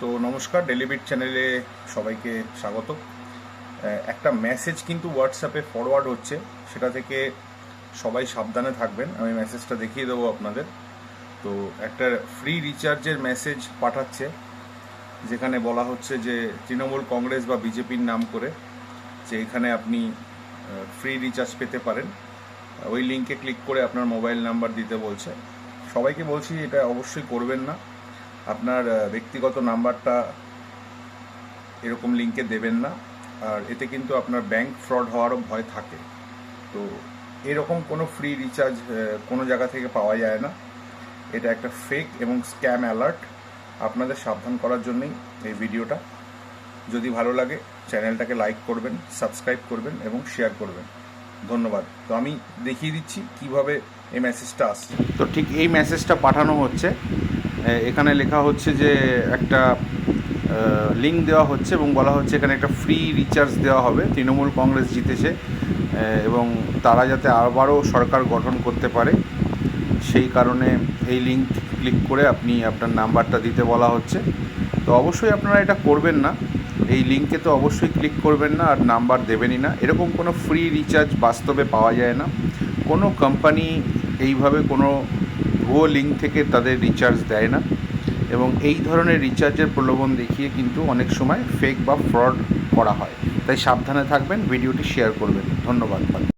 তো নমস্কার ডেলিবিট চ্যানেলে সবাইকে স্বাগত। একটা মেসেজ কিন্তু হোয়াটসঅ্যাপে ফরওয়ার্ড হচ্ছে, সেটা থেকে সবাই সাবধানে থাকবেন। আমি মেসেজটা দেখিয়ে দেবো আপনাদের। তো একটা ফ্রি রিচার্জের মেসেজ পাঠাচ্ছে, যেখানে বলা হচ্ছে যে তৃণমূল কংগ্রেস বা বিজেপির নাম করে, যে এখানে আপনি ফ্রি রিচার্জ পেতে পারেন। ওই লিঙ্কে ক্লিক করে আপনার মোবাইল নাম্বার দিতে বলছে। সবাইকে বলছি এটা অবশ্যই করবেন না। আপনার ব্যক্তিগত নাম্বারটা এরকম লিঙ্কে দেবেন না। আর এতে কিন্তু আপনার ব্যাংক ফ্রড হওয়ারও ভয় থাকে। তো এরকম কোনো ফ্রি রিচার্জ কোনো জায়গা থেকে পাওয়া যায় না। এটা একটা ফেক এবং স্ক্যাম অ্যালার্ট আপনাদের সাবধান করার জন্যই এই ভিডিওটা। যদি ভালো লাগে, চ্যানেলটাকে লাইক করবেন সাবস্ক্রাইব করবেন এবং শেয়ার করবেন। ধন্যবাদ। তো আমি দেখিয়ে দিচ্ছি কীভাবে এই মেসেজটা আসছে। তো ঠিক এই মেসেজটা পাঠানো হচ্ছে। এখানে লেখা হচ্ছে যে একটা লিঙ্ক দেওয়া হচ্ছে এবং বলা হচ্ছে এখানে একটা ফ্রি রিচার্জ দেওয়া হবে। তৃণমূল কংগ্রেস জিতেছে এবং তারা যাতে আবারও সরকার গঠন করতে পারে, সেই কারণে এই লিঙ্ক ক্লিক করে আপনি আপনার নাম্বারটা দিতে বলা হচ্ছে। তো অবশ্যই আপনারা এটা করবেন না। এই লিঙ্কে তো অবশ্যই ক্লিক করবেন না, আর নাম্বার দেবেনই না। এরকম কোনো ফ্রি রিচার্জ বাস্তবে পাওয়া যায় না। কোনো কোম্পানি এইভাবে কোনো ভুয়ো লিঙ্ক থেকে তাদের রিচার্জ দেয় না। এবং এই ধরনের রিচার্জের প্রলোভন দেখিয়ে কিন্তু অনেক সময় ফেক বা ফ্রড করা হয়। তাই সাবধানে থাকবেন ভিডিওটি শেয়ার করবেন। ধন্যবাদ।